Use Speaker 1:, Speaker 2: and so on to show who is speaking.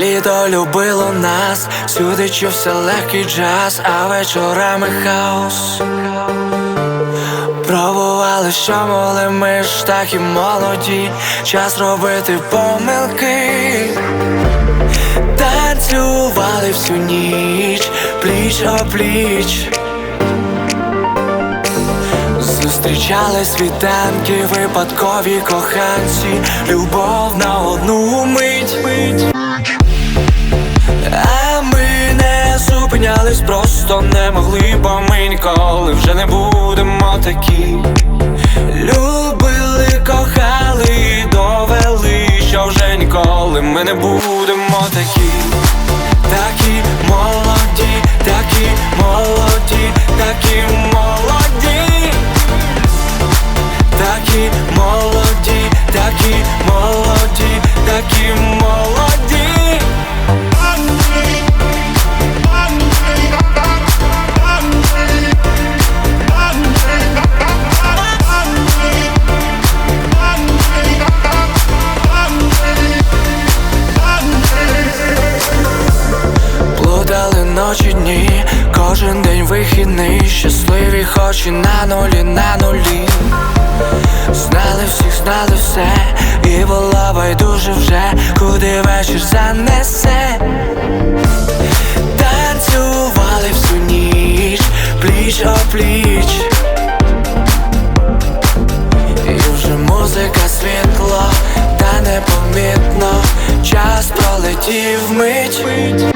Speaker 1: Літо любило нас, сюди чувся легкий джаз, а вечорами хаос. Пробували, що моли ми ж такі молоді, час робити помилки, танцювали всю ніч, пліч о пліч. Зустрічали світанки, випадкові коханці, любов на одну мить. А ми не зупинялись, просто не могли, бо ми ніколи вже не будемо такі. Любили, кохали довели, що вже ніколи ми не будемо такі. Такі молоді, такі молоді, вихідний, щасливі хоч і на нулі, на нулі. Знали всіх, знали все, і було байдуже вже, куди вечір занесе. Танцювали всю ніч, пліч о пліч. І вже музика світло, та непомітно, час пролетів мить.